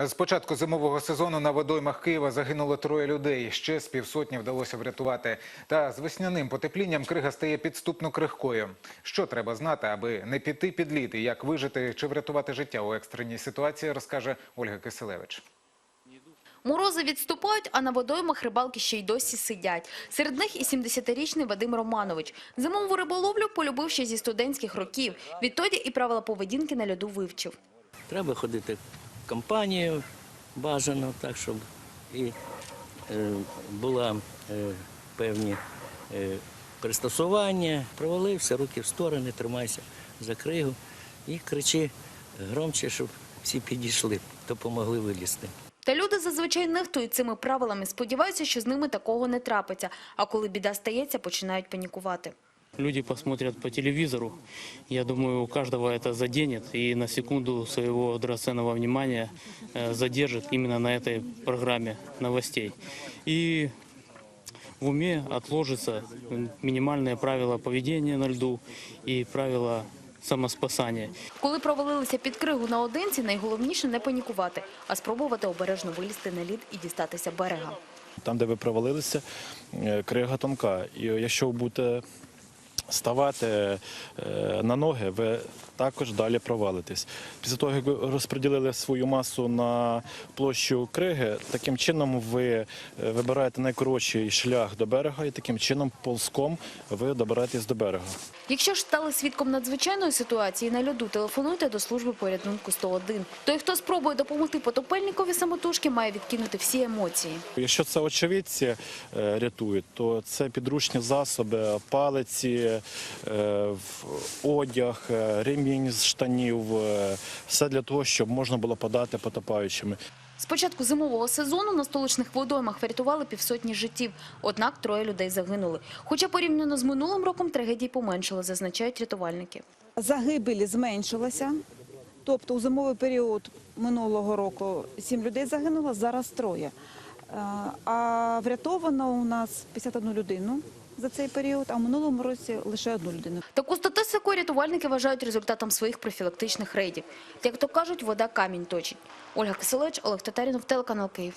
З початку зимового сезону на водоймах Києва загинуло троє людей. Ще з півсотні вдалося врятувати. Та з весняним потеплінням крига стає підступно крихкою. Що треба знати, аби не піти під лід і як вижити чи врятувати життя у екстреній ситуації, розкаже Ольга Киселевич. Морози відступають, а на водоймах рибалки ще й досі сидять. Серед них і 70-річний Вадим Романович. Зимову риболовлю полюбив ще зі студентських років. Відтоді і правила поведінки на льоду вивчив. Треба ходити компанію бажано, так, щоб і е, була е, певні е, пристосування. Провалився, руки в сторони, тримайся за кригу і кричи громче, щоб всі підійшли, допомогли вилізти. Та люди зазвичай нехтують цими правилами, сподіваються, що з ними такого не трапиться. А коли біда стається, починають панікувати. Люди посмотрят по телевизору. Я думаю, у каждого это заденет и на секунду своего драгоценного внимания э, задержит именно на этой программе новостей. И в уме отложится минимальные правила поведения на льду и правила самоспасания. Коли провалилися під кригу наодинці, найголовніше не панікувати, а спробувати обережно вилізти на лід і дістатися берега. Там, де ви провалилися, е, крига тонка. І якщо ви будете ставати е, на ноги, ви також далі провалитесь. Після того, як ви розподілили свою масу на площу криги, таким чином ви е, вибираєте найкоротший шлях до берега, і таким чином ползком ви добираєтесь до берега. Якщо ж стали свідком надзвичайної ситуації на льоду, телефонуйте до служби порятунку 101. Той, хто спробує допомогти потопельникові самотужки, має відкинути всі емоції. Якщо це очевидці е, рятують, то це підручні засоби, палиці, одяг, е, ремінь з штанів, е, все для того, щоб можна було подати потопаючими. З початку зимового сезону на столичних водоймах врятували півсотні життів, однак троє людей загинули. Хоча порівняно з минулим роком трагедій поменшало, зазначають рятувальники. Загибелі зменшилася. Тобто у зимовий період минулого року сім людей загинуло, зараз троє. Е, А врятовано у нас 51 людину за цей період, а в минулому році лише одну людину. Таку статистику рятувальники вважають результатом своїх профілактичних рейдів. Як то кажуть, вода камінь точить. Ольга Киселевич, Олег Татарінов, телеканал Київ.